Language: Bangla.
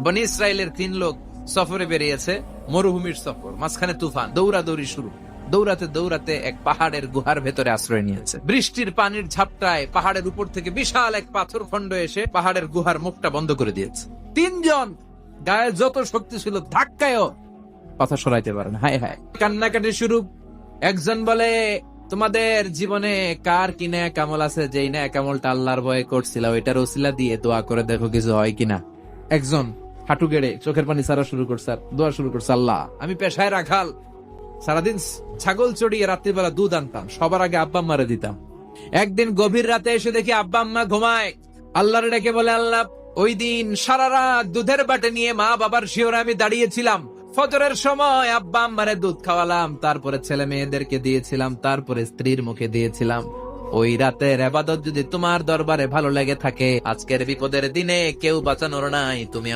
বনি ইসরায়েলের তিন লোক সফরে বেরিয়েছে, মরুভূমির সফর, মাঝখানে তুফান, দৌড়াদৌড়ি শুরু। দৌড়াতে দৌড়াতে এক পাহাড়ের গুহার ভেতরে আশ্রয় নিয়েছে। বৃষ্টির পানির ঝাপটায় পাহাড়ের উপর থেকে বিশাল এক পাথর খণ্ড এসে পাহাড়ের গুহার মুখটা বন্ধ করে দিয়েছে। তিনজন গায়ে যত শক্তি ছিল ধাক্কায়ও পাথর সরাইতে পারে না হায় হায়। কান্নাকাটি শুরু। একজন বলে, তোমাদের জীবনে কার কি ন্যাক আমল আছে? যেই ন্যাক আমলটা আল্লাহর ভয়ে করছিল, ওইটার ওসিলা দিয়ে দোয়া করে দেখো কিছু হয় কিনা। একজন হাঁটু গেড়ে চোখের পানি সারা শুরু করছে দোয়া শুরু করছে আল্লাহ। আমি পেশায় রাখাল। সারাদিন ছাগল চড়িয়ে রাত্রিবেলা দুধ আনতাম। সবার আগে আব্বা মারে দিতাম। একদিন গভীর রাতে এসে দেখি আব্বা আম্মা ঘুমায়। আল্লাহর ডেকে বলে, আল্লাহ, ওই দিন সারা রাত দুধের বাটে নিয়ে মা বাবার শিওরে আমি দাঁড়িয়েছিলাম। ফজরের সময় আব্বা আম্মারে দুধ খাওয়ালাম। তারপরে ছেলে মেয়েদেরকে দিয়েছিলাম। তারপরে স্ত্রীর মুখে দিয়েছিলাম। ওই রাতের আবাদত যদি তোমার দরবারে ভালো লেগে থাকে, আজকের বিপদের দিনে কেউ বাঁচানোর নাই। তুমি